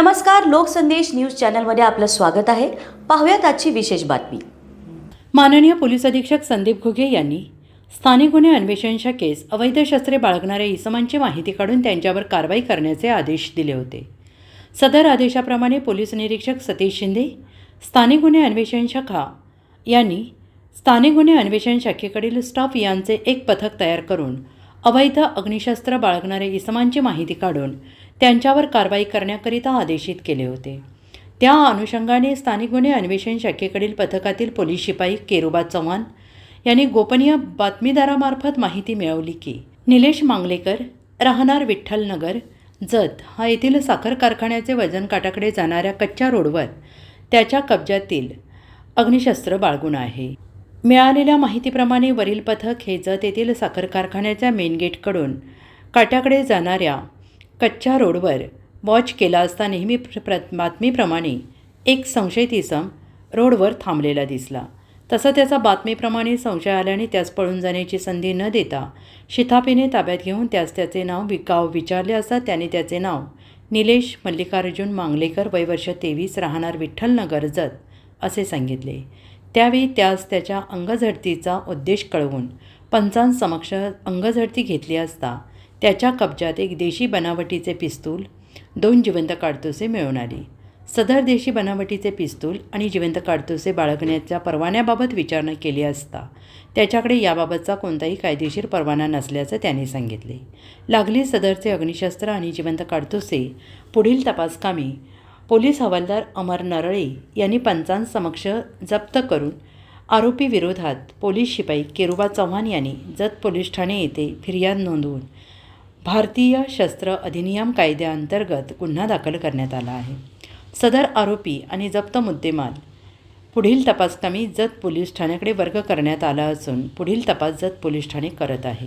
नमस्कार लोकसंदेश न्यूज चॅनलमध्ये आपलं स्वागत आहे. पाहूयात आजची विशेष बातमी. माननीय पोलीस अधीक्षक संदीप घुगे यांनी स्थानिक गुन्हे अन्वेषण शाखेस अवैध शस्त्रे बाळगणाऱ्या इसमांची माहिती काढून त्यांच्यावर कारवाई करण्याचे आदेश दिले होते. सदर आदेशाप्रमाणे पोलीस निरीक्षक सतीश शिंदे स्थानिक गुन्हे अन्वेषण शाखा यांनी स्थानिक गुन्हे अन्वेषण शाखेकडील स्टाफ यांचे एक पथक तयार करून अवैध अग्निशस्त्र बाळगणाऱ्या इसमांची माहिती काढून त्यांच्यावर कारवाई करण्याकरिता आदेशित केले होते. त्या अनुषंगाने स्थानिक गुन्हे अन्वेषण शाखेकडील पथकातील पोलीस शिपाई केरुबा चव्हाण यांनी गोपनीय बातमीदारामार्फत माहिती मिळवली की निलेश मांगलेकर राहणार विठ्ठलनगर जत हा येथील साखर कारखान्याचे वजन काटाकडे जाणाऱ्या कच्च्या रोडवर त्याच्या कब्जातील अग्निशस्त्र बाळगून आहे. मिळालेल्या माहितीप्रमाणे वरील पथक हे जत येथील साखर कारखान्याच्या मेन गेटकडून काट्याकडे जाणाऱ्या कच्च्या रोडवर वॉच केला असता नेहमी प्र प्र बातमीप्रमाणे एक संशयित इसम रोडवर थांबलेला दिसला. तसं त्याचा बातमीप्रमाणे संशय आल्याने त्यास पळून जाण्याची संधी न देता शिथापीने ताब्यात घेऊन त्यास त्याचे नाव विकाव विचारले असता त्याने त्याचे नाव निलेश मल्लिकार्जुन मांगलेकर वयवर्ष तेवीस राहणार विठ्ठलनगर जत असे सांगितले. त्यावेळी त्यास त्याच्या अंगझडतीचा उद्देश कळवून पंचांसमक्ष अंगझडती घेतली असता त्याच्या कब्जात एक देशी बनावटीचे पिस्तूल दोन जिवंत काडतुसे मिळून आली. सदर देशी बनावटीचे पिस्तूल आणि जिवंत काडतुसे बाळगण्याच्या परवान्याबाबत विचारणा केली असता त्याच्याकडे याबाबतचा कोणताही कायदेशीर परवाना नसल्याचं त्याने सांगितले. लागली सदरचे अग्निशस्त्र आणि जिवंत काडतुसे पुढील तपासकामी पोलीस हवालदार अमर नरळे यांनी पंचांसमक्ष जप्त करून आरोपी विरोधात पोलीस शिपाई केरुबा चव्हाण यांनी जत पोलीस ठाणे येथे फिर्याद नोंदवून भारतीय शस्त्र अधिनियम कायद्याअंतर्गत गुन्हा दाखल करण्यात आला आहे. सदर आरोपी आणि जप्त मुद्देमाल पुढील तपासकामी जत पोलीस ठाण्याकडे वर्ग करण्यात आला असून पुढील तपास जत पोलीस ठाणे करत आहे.